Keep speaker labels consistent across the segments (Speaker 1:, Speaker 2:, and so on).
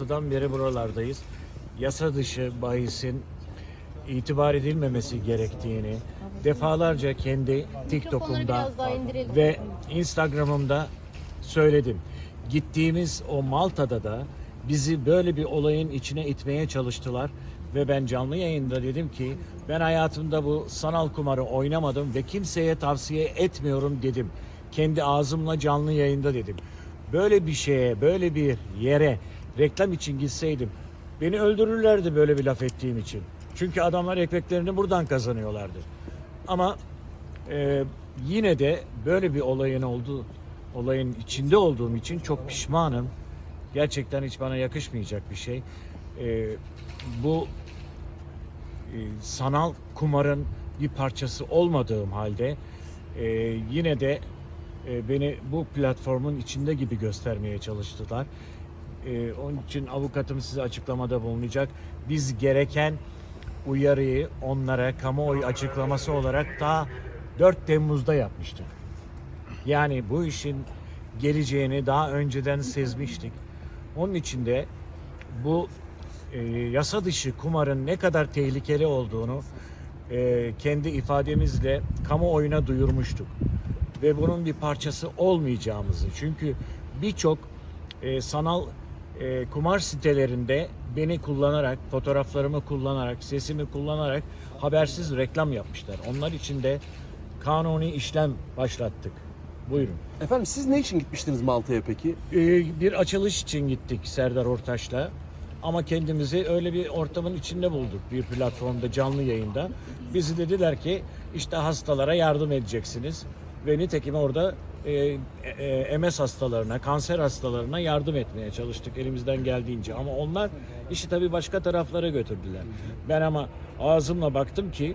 Speaker 1: Yıldan beri buralardayız. Yasa dışı bahisin itibar edilmemesi gerektiğini defalarca kendi TikTok'umda ve Instagram'ımda söyledim. Gittiğimiz o Malta'da da bizi böyle bir olayın içine itmeye çalıştılar ve ben canlı yayında dedim ki ben hayatımda bu sanal kumarı oynamadım ve kimseye tavsiye etmiyorum dedim. Kendi ağzımla canlı yayında dedim. Böyle bir şeye, böyle bir yere reklam için gitseydim beni öldürürlerdi böyle bir laf ettiğim için. Çünkü adamlar ekmeklerini buradan kazanıyorlardı. Ama ee, yine de böyle bir olayın olduğu olayın içinde olduğum için çok pişmanım. Gerçekten hiç bana yakışmayacak bir şey. Ee, bu e, sanal kumarın bir parçası olmadığım halde e, yine de e, beni bu platformun içinde gibi göstermeye çalıştılar. E, onun için avukatım size açıklamada bulunacak. Biz gereken uyarıyı onlara kamuoyu açıklaması olarak daha 4 Temmuz'da yapmıştık. Yani bu işin geleceğini daha önceden sezmiştik. Onun için de bu e, yasa dışı kumarın ne kadar tehlikeli olduğunu e, kendi ifademizle kamuoyuna duyurmuştuk. Ve bunun bir parçası olmayacağımızı. Çünkü birçok e, sanal e, kumar sitelerinde beni kullanarak, fotoğraflarımı kullanarak, sesimi kullanarak habersiz reklam yapmışlar. Onlar için de kanuni işlem başlattık. Buyurun.
Speaker 2: Efendim siz ne için gitmiştiniz Malta'ya peki?
Speaker 1: Ee, bir açılış için gittik Serdar Ortaç'la. Ama kendimizi öyle bir ortamın içinde bulduk bir platformda canlı yayında. Bizi dediler ki işte hastalara yardım edeceksiniz. Ve nitekim orada e, e, MS hastalarına, kanser hastalarına yardım etmeye çalıştık elimizden geldiğince. Ama onlar işi tabii başka taraflara götürdüler. Ben ama ağzımla baktım ki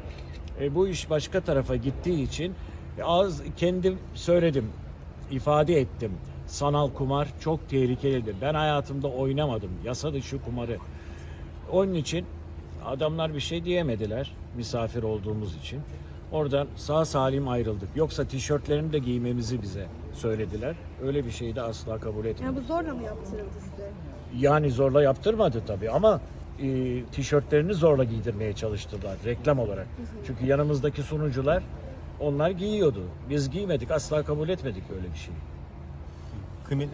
Speaker 1: e, bu iş başka tarafa gittiği için e, ağız kendim söyledim ifade ettim. Sanal kumar çok tehlikelidir. Ben hayatımda oynamadım. Yasa dışı kumarı. Onun için adamlar bir şey diyemediler misafir olduğumuz için. Oradan sağ salim ayrıldık. Yoksa tişörtlerini de giymemizi bize söylediler. Öyle bir şeyi de asla kabul etmedim.
Speaker 3: Yani bu zorla mı yaptırıldı size?
Speaker 1: Yani zorla yaptırmadı tabii ama e, tişörtlerini zorla giydirmeye çalıştılar reklam olarak. Çünkü yanımızdaki sunucular onlar giyiyordu. Biz giymedik asla kabul etmedik böyle bir şeyi.
Speaker 4: Kıymetli